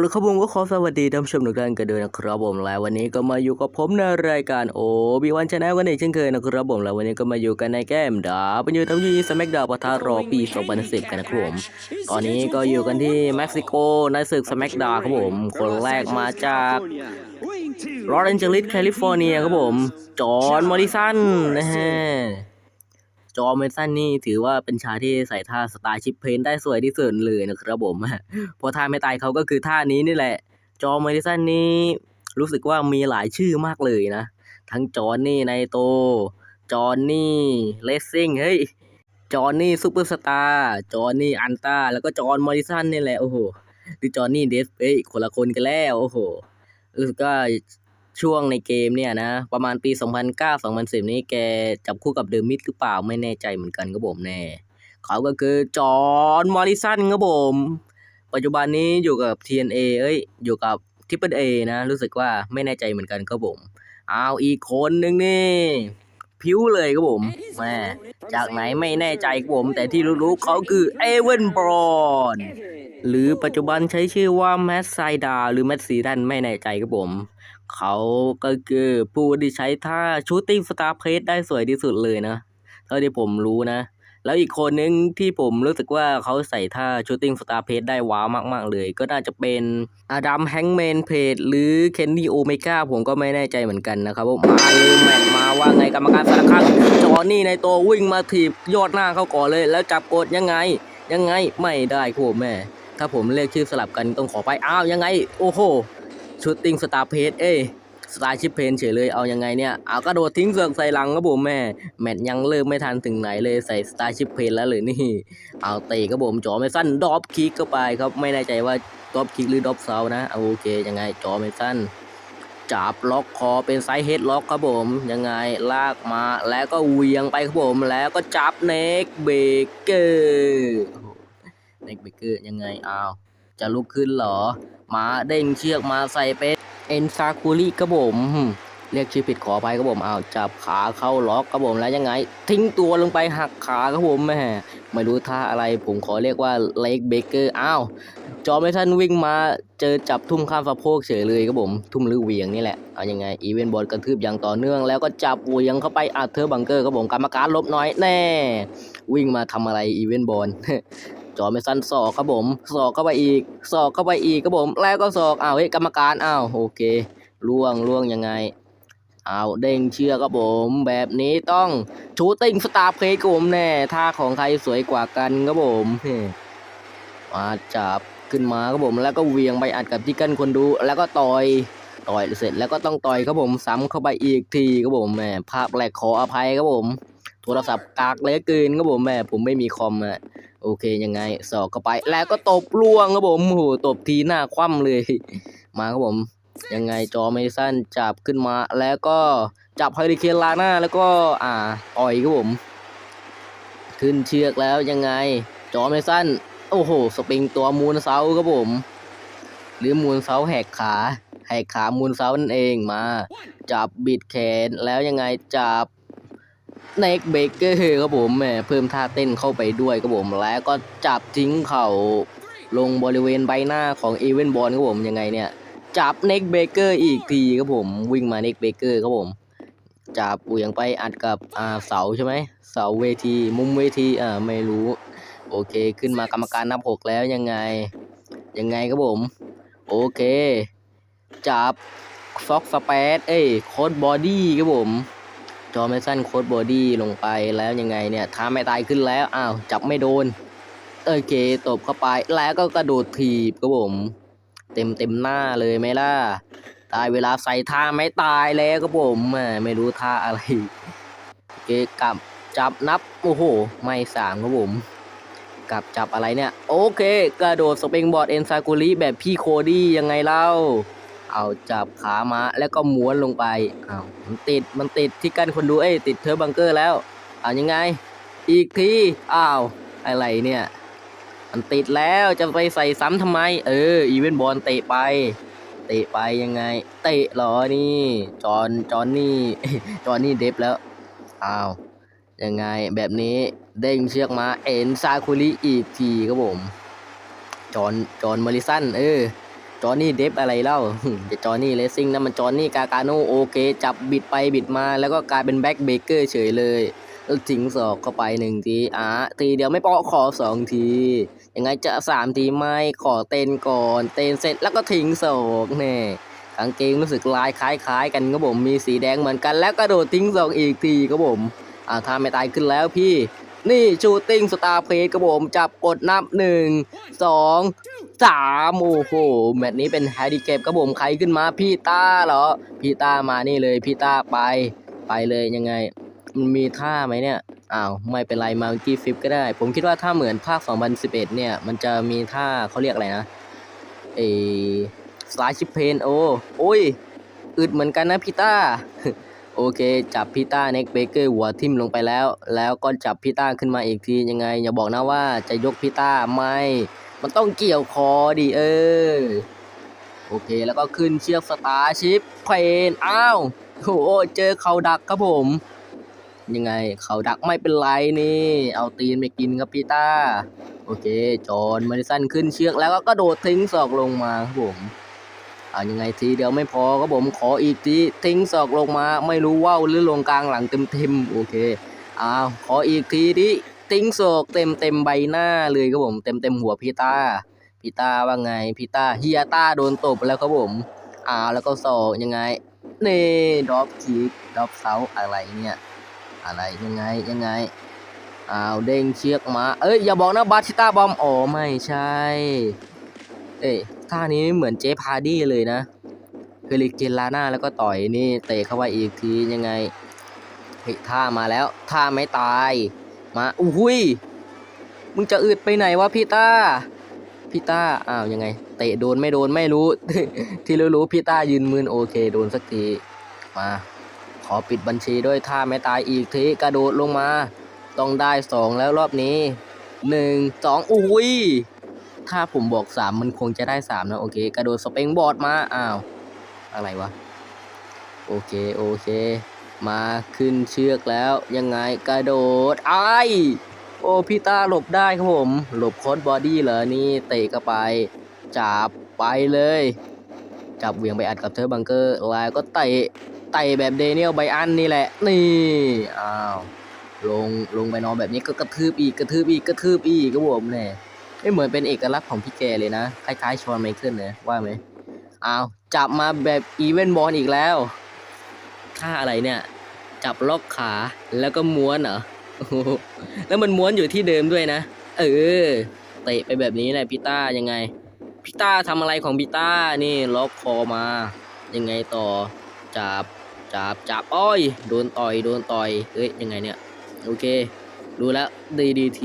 เลยครับผมก็ขอสวัสดีท่านผู้ชมทุกท่านกันด้วยนะครับผมและวันนี้ก็มาอยู่กับผมในรายการโอบิวันชาแนลกันอีกเช่นเคยนะครับผมและวันนี้ก็มาอยู่กันในเกมดาเป็นอยู่ทั้งยี่สมักดาวปะทะรอปี2010กันนะครับผมตอนนี้ก็อยู่กันที่เม็กซิโกในศึกสมักดาครับผมคนแรกมาจากลอสแอนเจลิสแคลิฟอร์เนียครับผมจอห์นมอริสันนะฮะ จอห์นมอริสันนี่ถือว่าเป็นชายที่ใส่ท่าสไตล์ชิปเพนได้สวยที่สุดเลยนะครับผมเพราะท่าไม่ตายเขาก็คือท่านี้นี่แหละ จอห์นมอริสันนี่รู้สึกว่ามีหลายชื่อมากเลยนะ ทั้งจอห์นนี่ไนโต จอห์นนี่เลสซิ่งเฮ้ยจอห์นนี่ซูเปอร์สตาร์จอห์นนี่อันต้าแล้วก็จอห์นมอริสันนี่แหละโอ้โหหรือจอห์นนี่เดฟเอ้ยคนละคนกันแล้วโอ้โหรู้สึกว่า ช่วงในเกมเนี่ยนะ ประมาณปี 2009-2010 นี้แกจับคู่กับเดอมิดหรือเปล่าไม่แน่ใจเหมือนกันครับผมแน่เขาก็คือจอห์นมอริสันครับผม ปัจจุบันนี้อยู่กับ TNA เอ้ย อยู่กับ Triple A นะ รู้สึกว่าไม่แน่ใจเหมือนกันครับผมเอาอีกคนนึงนี่ผิวเลยครับผมแม่จากไหนไม่แน่ใจครับผม แต่ที่รู้ๆเขาคือเอเวนบรอนหรือปัจจุบันใช้ชื่อว่าแมสไซดาหรือแมสซีดันไม่แน่ใจครับผม เขาก็คือผู้ที่ใช้ท่าชูตติ้งสตาร์เพสได้สวยที่สุดเลยนะเท่าที่ผมรู้นะ แล้วอีกคนนึงที่ผมรู้สึกว่าเขาใส่ท่าชูตติ้งสตาร์เพสได้ว้าวมาก ๆ เลย ก็น่าจะเป็นอดัมแฮงแมนเพจหรือเคนนี่โอเมก้าผมก็ไม่แน่ใจเหมือนกันนะครับผมมาเลยแมตมาว่าไงกรรมการสักครั้งจอนี่ในตัววิ่งมาถีบยอดหน้าเขาก่อนเลย แล้วจับกดยังไง ยังไงไม่ได้ครับแม่ ถ้าผมเรียกชื่อสลับกันต้องขอไปอ้าวยังไง โอ้โห ชูตติ้งสตาร์เพจเอ้ยสตาร์ชิปเพนเฉยเลยเอายังไงเนี่ยเอากระโดดทิ้งเสือกใส่หลังครับผมแม่แมตยังเริ่มไม่ทันถึงไหนเลยใส่สตาร์ชิปเพนแล้วเลยนี่ เอาเตะครับผมจอไม่สั้นดอปคิกเข้าไปครับไม่แน่ใจว่าดอปคิกหรือดอปเซานะเอาโอเคยังไงจอไม่สั้นจับล็อกคอเป็นไซส์เฮดล็อกครับผมยังไงลากมาแล้วก็เวียงไปครับผมแล้วก็จับเน็กเบเกอร์เน็กเบเกอร์ยังไงเอาจะลุกขึ้นหรอ มาเด้งเชือกมาใส่เป็นเอ็นซาคุริครับผมเรียกชื่อผิดขอไปครับผมอ้าวจับขาเข้าล็อกครับผมแล้วยังไง ทิ้งตัวลงไปหักขาครับผมแม่ไม่รู้ท่าอะไรผมขอเรียกว่าเล็กเบเกอร์อ้าวจอไม่ทันวิ่งมาเจอจับทุ่มข้ามสะโพกเฉยเลยครับผม ทุ่มหรือเหวียงนี่แหละเอายังไงอีเวนบอลกระทืบอย่างต่อเนื่อง แล้วก็จับเวียงเข้าไปอัดเธอบังเกอร์ครับผมกรรมการลบน้อยแน่ วิ่งมาทำอะไรอีเวนบอล จอไม่สั้นศอกครับผมศอกเข้าไปอีกศอกเข้าไปอีกครับผม แล้วก็ศอกอ้าวเฮ้ยกรรมการอ้าวโอเคล่วงล่วงยังไงอ้าวเด้งเชือกครับผม แบบนี้ต้องชูติ้งสตาร์เพลย์ครับผมแน่ท่าของใครสวยกว่ากันครับผมมาจับขึ้นมาครับผม แล้วก็เวียงไปอัดกับที่กั้นคนดู แล้วก็ต่อยต่อยเสร็จแล้วก็ต้องต่อยครับผมซ้ำเข้าไปอีกทีครับผมแหมภาพแรกขออภัยครับผม โทรศัพท์กากเลยเกินครับผมแหม่ผมไม่มีคอมอะ โอเคยังไงสอกเข้าไปแล้วก็ตบล่วงครับผมโอ้โหตบทีหน้าคว่ำเลย มาครับผม ยังไงจอไม่สั้นจับขึ้นมา แล้วก็จับไฮริเคนลาหน้าแล้วก็อ่าต่อยครับผม ขึ้นเชือกแล้วยังไง จอไม่สั้นโอ้โห สปริงตัวมูนเซาครับผม หรือมูนเซาแหกขาแหกขามูนเซานั่นเองมา จับบิดแขนแล้วยังไงจับ เน็กเบเกอร์ครับผมแหมเพิ่มท่าเต้นเข้าไปด้วยครับผมแล้วก็จับทิ้งเข่าลงบริเวณใบหน้าของเอเวนบอลครับผมยังไงเนี่ย จับเน็กเบเกอร์อีกทีครับผมวิ่งมาเน็กเบเกอร์ครับผมจับเวี่ยงไปอัดกับอ่าเสาใช่ไหมเสาเวทีมุมเวทีอ่าไม่รู้ โอเคขึ้นมากรรมการนับหกแล้วยังไงยังไงครับผม โอเค จับฟ็อกสเปซเอ้ยโคดบอดี้ครับผม จอไม่สั้นโคดบอดี้ลงไปแล้วยังไงเนี่ยท้าไม่ตายขึ้นแล้วอ้าวจับไม่โดนโอเคตบเข้าไปแล้วก็กระโดดถีบครับผม เต็มเต็มหน้าเลยไหมล่ะตายเวลาใส่ท่าไม่ตายแล้วครับผมไม่รู้ท่าอะไรเคกลับจับนับโอ้โหไม่สามครับผมกับจับอะไรเนี่ย โอเค กระโดดสปริงบอร์ดเอ็นซากุริแบบพี่โคดี้ยังไงเล่า เอาจับขามาแล้วก็ม้วนลงไปอ้าวมันติดมันติดที่กั้นคนดูเอ้ยติดเทอร์บังเกอร์แล้วเอายังไง อีกทีอ้าวอะไรเนี่ยมันติดแล้วจะไปใส่ซ้ำทำไม เออ อีเวนบอลเตะไป เตะไปยังไง เตะหรอนี่ จอนจอนนี่ จอนนี่เดฟแล้วอ้าวยังไงแบบนี้เด้งเชือกมาเอ็นซาคุริอีกทีครับผม จอนจอนมาริสันเออ จอห์นี่เดฟอะไรเล่าจะจอห์นี่เลสซิ่งนั่นมันจอห์นี่กาการโนโอเค จับบิดไปบิดมา แล้วก็กลายเป็นแบ็คเบเกอร์เฉยเลยทิ้งศอกเข้าไปหนึ่งทีอะทีเดียวไม่พอขอสองทียังไงจะสามทีไม่ขอเต้นก่อน เต้นเสร็จแล้วก็ทิ้งศอกแน่กางเกงรู้สึกลายคล้ายๆ กันครับผมมีสีแดงเหมือนกัน แล้วกระโดดทิ้งศอกอีกทีครับผมอ่าถ้าไม่ตายขึ้นแล้วพี่ นี่ชูติ้งสตาร์เพลย์ครับผมจับกดนับหนึ่งสอง สามโอ้โหแมตช์นี้เป็นแฮร์รี่เก็บครับผมใครขึ้นมาพี่ต้าเหรอ พี่ต้ามานี่เลยพี่ต้าไปไปเลยยังไง มันมีท่าไหมเนี่ยอ้าวไม่เป็นไรมากี้ฟิปก็ได้ ผมคิดว่าถ้าเหมือนภาค 2011 เนี่ย มันจะมีท่าเขาเรียกอะไรนะเอสไลชิปเพนโอ้โอ้ยอึดเหมือนกันนะพี่ต้าโอเค จับพี่ต้าเน็กเบเกอร์หัวทิ่มลงไปแล้ว แล้วก็จับพี่ต้าขึ้นมาอีกทียังไง อย่าบอกนะว่าจะยกพี่ต้าไม่ มันต้องเกี่ยวคอดิเออ โอเคแล้วก็ขึ้นเชือกสตาร์ชิปเพนอ้าวโอ้โหเจอเขาดักครับผม ยังไงเขาดักไม่เป็นไรนี่ เอาตีนไปกินครับพี่ต้า โอเค จอห์นมาริสันขึ้นเชือกแล้วก็กระโดดทิ้งศอกลงมาครับผมเอายังไงทีเดียวไม่พอครับผมขออีกทีทิ้งศอกลงมา ไม่รู้ว่าหรือลงกลางหลังเต็มเต็มๆโอเคอ้าวขออีกทีดิ ทิ้งโศกเต็มเต็มใบหน้าเลยครับผมเต็มเต็มหัวพี่ตาพี่ตาว่าไงพี่ตาเฮียตาโดนตบไปแล้วครับผมอ้าวแล้วก็ศอกยังไงเน่ดรอปคิกดรอปเซาอะไรเนี่ยอะไรยังไงยังไงอ้าวเด้งเชือกมา เอ้ยอย่าบอกนะบาชิต้าบอมอ๋อไม่ใช่ เอ้ยท่านี้เหมือนเจฟฮาร์ดี้เลยนะเฮลิเกนลาน่าแล้วก็ต่อยนี่เตะเข้าไปอีกทียังไงเฮ้ยท่ามาแล้วท่าไม่ตาย มาอุ้ยมึงจะอึดไปไหนวะพี่ต้าพี่ต้าอ้าวยังไง เตะโดนไม่โดนไม่รู้ ที่รู้ๆพี่ต้ายืนมืนโอเค โดนสักทีมาขอปิดบัญชีด้วยท่าไม่ตายอีกทีกระโดดลงมา ต้องได้สองแล้วรอบนี้หนึ่งสองอุ้ยถ้าผมบอกสามมันคงจะได้สามนะโอเค กระโดดสเปงบอร์ดมาอ้าวอะไรวะ โอเค โอเค มาขึ้นเชือกแล้วยังไงกระโดดไอโอพี่ตาหลบได้ครับผม หลบคอสบอดี้เหรอนี่เตะเข้าไป จับไปเลย จับเวียงไปอัดกับเธอบังเกอร์แล้วก็เตะไต่แบบเดนิเอลไบอันนี่แหละ นี่อ้าวลงลงไปนอนแบบนี้ก็กระทืบอีกกระทืบอีกกระทืบอีกก็ผมแน่ไม่เหมือนเป็นเอกลักษณ์ของพี่แกเลยนะ คล้ายๆชอนไมเคิลเลยว่าไหมอ้าวจับมาแบบอีเวนต์บอลอีกแล้ว ท่าอะไรเนี่ย จับล็อกขาแล้วก็ม้วนเหรอแล้วมันม้วนอยู่ที่เดิมด้วยนะ เออ เตะไปแบบนี้แหละพี่ต้ายังไง พี่ต้าทำอะไรของพี่ต้านี่ล็อกคอมา ยังไงต่อ จับ จับ จับ อ้อย โดนต่อย โดนต่อย เฮ้ย ยังไงเนี่ย โอเค รู้แล้ว DDT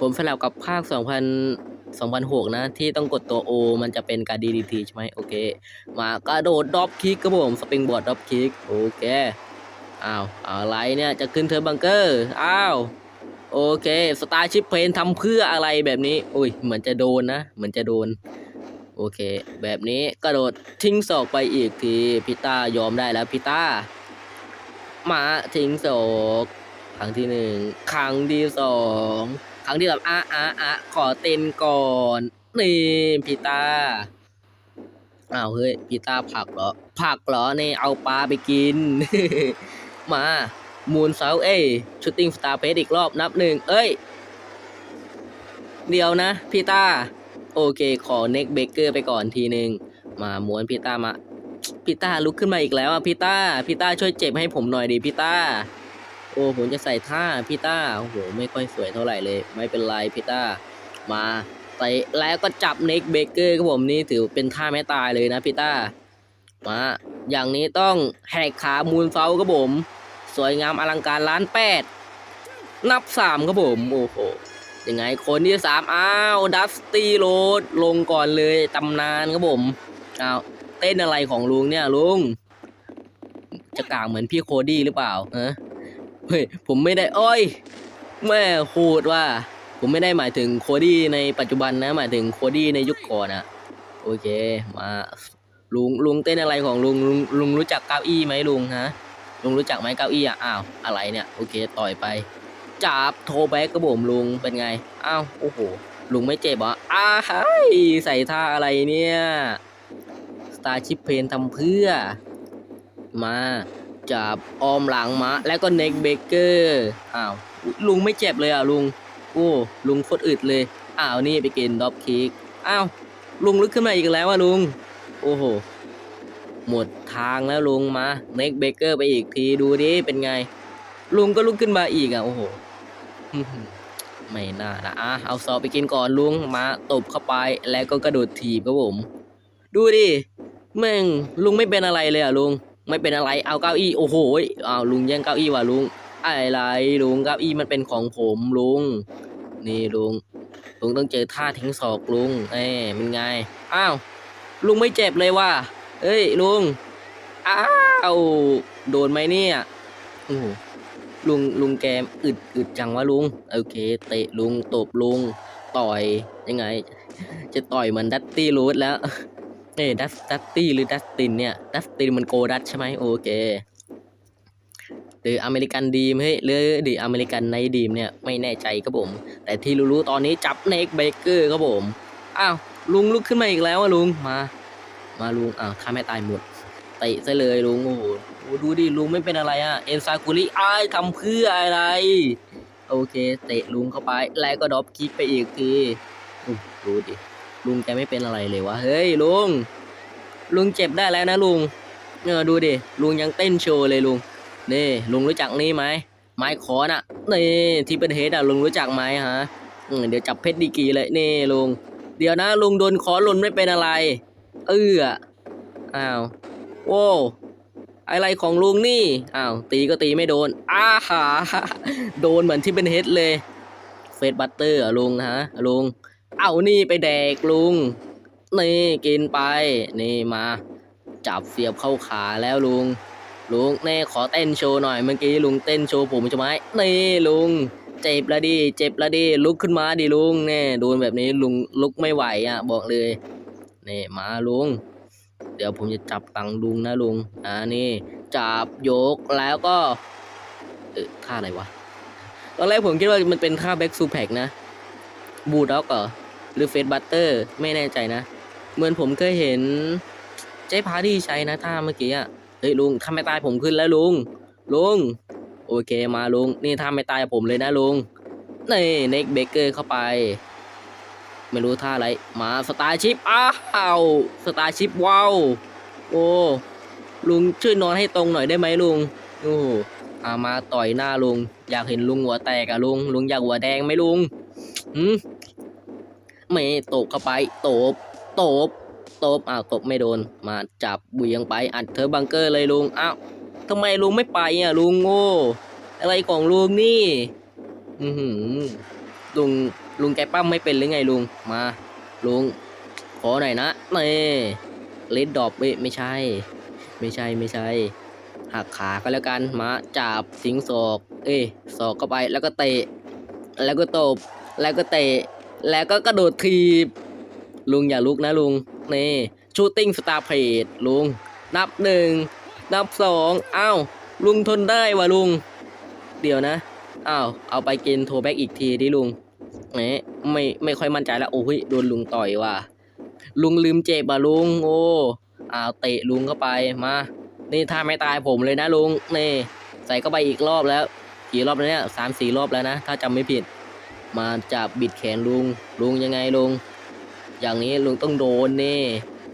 ผมสลับกับภาค 2000 2006 นะ ที่ต้องกดตัว O มันจะเป็นการ DDT ใช่ไหมโอเค มากระโดดดรอปคิกครับผมสปริงบอร์ดดรอปคิกโอเคอ้าวอะไรเนี่ยจะขึ้นเทอร์บังเกอร์อ้าวโอเคสตาร์ชิปเพนทำเพื่ออะไรแบบนี้อุ้ยเหมือนจะโดนนะ เหมือนจะโดน โอเค แบบนี้กระโดดทิ้งศอกไปอีกทีพิต้ายอมได้แล้วพิต้ามาทิ้งศอกครั้งที่หนึ่งครั้งที่สอง ครั้งที่สามอะอะอะขอเต้นก่อนนี่พิต้าอ้าวเฮ้ยพิต้าผักเหรอผักเหรอนี่เอาปลาไปกิน มามูนเซาเอ้ชูตติ้งสตาร์เพสอีกรอบนับหนึ่งเอ้ย เดี๋ยวนะพีตาโอเค ขอเน็กเบเกอร์ไปก่อนทีหนึ่งมาม้วนพีตามาพีตาลุกขึ้นมาอีกแล้วอะพีตาพีตาช่วยเจ็บให้ผมหน่อยดิพีตา โอ้ผมจะใส่ท่าพี่ต้าโอ้โหไม่ค่อยสวยเท่าไหร่เลย ไม่เป็นไรพี่ต้ามาเตะแล้วก็จับเน็กเบเกอร์ครับผมนี่ถือเป็นท่าไม่ตายเลยนะพี่ต้ามาอย่างนี้ต้องแหกขามูนเซาครับผม สวยงามอลังการล้านแปดนับสามครับผมโอ้โหยังไงคนที่สามอ้าวดัสตี้โรดลงก่อนเลยตำนานครับผมอ้าวเต้นอะไรของลุงเนี่ยลุงจะกลางเหมือนพี่โคดี้หรือเปล่าฮะ เฮ้ยผมไม่ได้อ้อยแม่โหดว่า ผมไม่ได้หมายถึงโคดี้ในปัจจุบันนะ หมายถึงโคดี้ในยุคก่อนอะโอเค มาลุงลุงเต้นอะไรของลุงลุงลุงรู้จักเก้าอี้ไหมลุงฮะลุงรู้จักไหมเก้าอี้อะอ้าวอะไรเนี่ยโอเคต่อยไปจับโทแบ็กกระผมลุงเป็นไงอ้าวโอ้โหลุงไม่เจ็บเหรออ้าเฮ้ยใส่ท่าอะไรเนี่ยสตาร์ชิปเพนทำเพื่อมา จับออมหลังมาแล้วก็เน็กเบเกอร์อ้าวลุงไม่เจ็บเลยอะลุงโอ้ลุงโคตรอึดเลยอ้าวนี่ไปกินด็อบคิกอ้าวลุงลุกขึ้นมาอีกแล้วอะลุง โอ้โหหมดทางแล้วลุงมาเน็กเบเกอร์ไปอีกทีดูดิเป็นไง ลุงก็ลุกขึ้นมาอีกอะโอ้โหไม่น่านะอะเอาซอไปกินก่อนลุงมาตบเข้าไปแล้วก็กระโดดถีบครับผม ดูดิแม่งลุงไม่เป็นอะไรเลยอะลุง ไม่เป็นอะไรเอาเก้าอี้โอ้โหเอาลุงแย่งเก้าอี้ว่ะลุงอะไรลุงเก้าอี้มันเป็นของผมลุง นี่ลุงลุงต้องเจอท่าทิ้งศอกลุงเอ้ยเป็นไงอ้าวลุงไม่เจ็บเลยว่ะเอ้ยลุงอ้าวโดนไหมเนี่ยโอ้โหลุงลุงแกมอึดอึดจังวะลุงโอเค เตะลุงตบลุงต่อยยังไง จะต่อยเหมือนดัตตี้รูทแล้ว เอ้ดัตดัตตี้หรือดัสตินเนี่ยดัสตินมันโกดัตใช่ไหมโอเคหรืออเมริกันดีมเฮ้ยหรือหรืออเมริกันไนดีมเนี่ยไม่แน่ใจครับผม แต่ที่รู้ๆตอนนี้จับเนกเบเกอร์ครับผมอ้าวลุงลุกขึ้นมาอีกแล้วอะลุงมา มาลุงอ้าวฆ่าแม่ตายหมดเตะซะเลยลุงโอ้โหดูดิลุงไม่เป็นอะไรอะเอ็นซากุริอ้ายทำเพื่ออะไร โอเค เตะลุงเข้าไปแล้วก็ดรอปคิกไปอีกทีดูดิ ลุงแกไม่เป็นอะไรเลยวะเฮ้ยลุง ลุงเจ็บได้แล้วนะลุงเออดูดิ ลุงยังเต้นโชว์เลยลุง นี่ลุงรู้จักนี่ไหมไม้ขอนอะนี่ที่เป็นเฮดอะลุงรู้จักไหมฮะเดี๋ยวจับเพชรดีกีเลยนี่ลุง เดี๋ยวนะลุงโดนขอหลุนไม่เป็นอะไร เอออ้าวโว้อะไรของลุงนี่อ้าวตีก็ตีไม่โดนอ้าหาโดนเหมือนที่เป็นเฮดเลยเฟสบัตเตอร์อะลุงฮะลุง เอานี่ไปแดกลุง นี่กินไป นี่มา จับเสียบเข้าขาแล้วลุง ลุงแน่ขอเต้นโชว์หน่อยเมื่อกี้ลุงเต้นโชว์ผมใช่ไหมนี่ลุง เจ็บละดิ เจ็บละดิ ลุกขึ้นมาดิลุงแน่โดนแบบนี้ลุงลุกไม่ไหวอะ บอกเลย นี่มาลุง เดี๋ยวผมจะจับตังลุงนะลุง อ่านี่ จับยกแล้วก็เออท่าอะไรวะ ตอนแรกผมคิดว่ามันเป็นท่าแบ็กซูแพกนะ บูด็อกเหรอ หรือเฟสบัตเตอร์ไม่แน่ใจนะ เหมือนผมเคยเห็นเจ๊พาร์ตี้ใช้นะท่าเมื่อกี้อะเฮ้ยลุงทำไม่ตายผมขึ้นแล้วลุงลุงโอเคมาลุงนี่ทำไม่ตายผมเลยนะลุงนี่เน็กเบเกอร์เข้าไป ไม่รู้ท่าอะไร มาสตาร์ชิปอ้าวสตาร์ชิปว้าวโอ้ลุงช่วยนอนให้ตรงหน่อยได้ไหมลุงโอ้อามาต่อยหน้าลุง อยากเห็นลุงหัวแตกอะลุง ลุงอยากหัวแดงไหมลุงหืม ไม่ตบเข้าไปตบตบตบอ้าวตบไม่โดน มาจับเบี่ยงไปอัดเธอบังเกอร์เลยลุงอ้าวทำไมลุงไม่ไปอะลุงโง่อะไรของลุงนี่อือหือลุงลุงแกปั้มไม่เป็นหรือไงลุงมาลุงขอหน่อยนะนี่เลดดอบไม่ไม่ใช่ ไม่ใช่ไม่ใช่หักขาก็แล้วกันมาจับสิงศอก เอ้ยศอกเข้าไปแล้วก็เตะ แล้วก็ตบ แล้วก็เตะ แล้วก็กระโดดทีบ ลุงอย่าลุกนะลุง นี่ชูตติ้งสตาร์เพจลุง นับหนึ่งนับสองอ้าวลุงทนได้วะลุง เดี๋ยวนะอ้าวเอาไปกินโทแบ็กอีกทีดิลุงแหมไม่ไม่ค่อยมั่นใจแล้วโอ้ยโดนลุงต่อยว่ะลุงลืมเจ็บอะลุงโอ้อ้าวเตะลุงเข้าไปมา นี่ถ้าไม่ตายผมเลยนะลุงนี่ ใส่เข้าไปอีกรอบแล้วกี่รอบแล้วเนี่ยสามสี่รอบแล้วนะ ถ้าจำไม่ผิด มาจับบิดแขนลุง ลุงยังไงลุง อย่างนี้ลุงต้องโดนนี่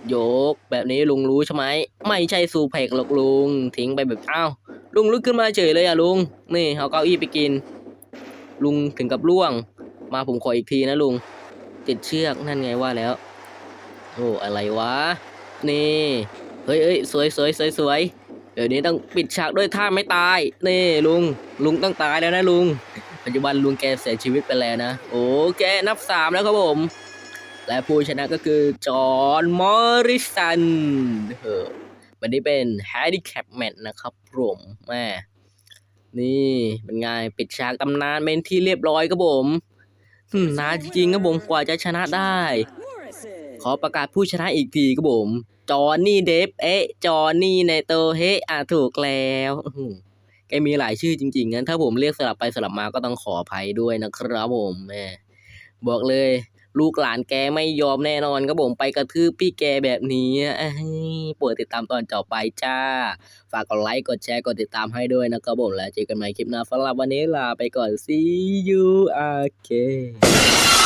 โยก แบบนี้ลุงรู้ใช่ไหมไม่ใช่ซูเพกหรอกลุง ทิ้งไปแบบอ้าวลุงลุกขึ้นมาเฉยเลยอะลุง นี่เอาเก้าอี้ไปกิน ลุงถึงกับล่วง มาผมขออีกทีนะลุง ติดเชือกนั่นไงว่าแล้ว โอ้อะไรวะ นี่ เฮ้ยเอ้ยสวยสวยสวยสวยเดี๋ยวนี้ต้องปิดฉากด้วยท่าไม่ตาย นี่ลุง ลุงต้องตายแล้วนะลุง ปัจจุบันลุงแกเสียชีวิตไปแล้วนะ โอเคนับสามแล้วครับผม และผู้ชนะก็คือจอห์นมอริสันเออวันนี้เป็นแฮร์รี่แคปแมตนะครับผมแม่นี่เป็นไงปิดฉากตำนานเป็นที่เรียบร้อยครับผมนานจริงครับผมกว่าจะชนะได้ ขอประกาศผู้ชนะอีกทีครับผม จอห์นนี่เดฟเอ๊ะจอห์นนี่เนโตเฮะอะถูกแล้ว แกมีหลายชื่อจริงๆงั้นถ้าผมเรียกสลับไปสลับมาก็ต้องขออภัยด้วยนะครับผมแม่บอกเลย ลูกหลานแกไม่ยอมแน่นอนครับผมไปกระทืบพี่แกแบบนี้ปรดติดตามตอนต่อไปจ้า ฝากกดไลค์กดแชร์กดติดตามให้ด้วยนะครับผมแล้วเจอกันใหม่คลิปหน้าสำหรับวันนี้ลาไปก่อน see you again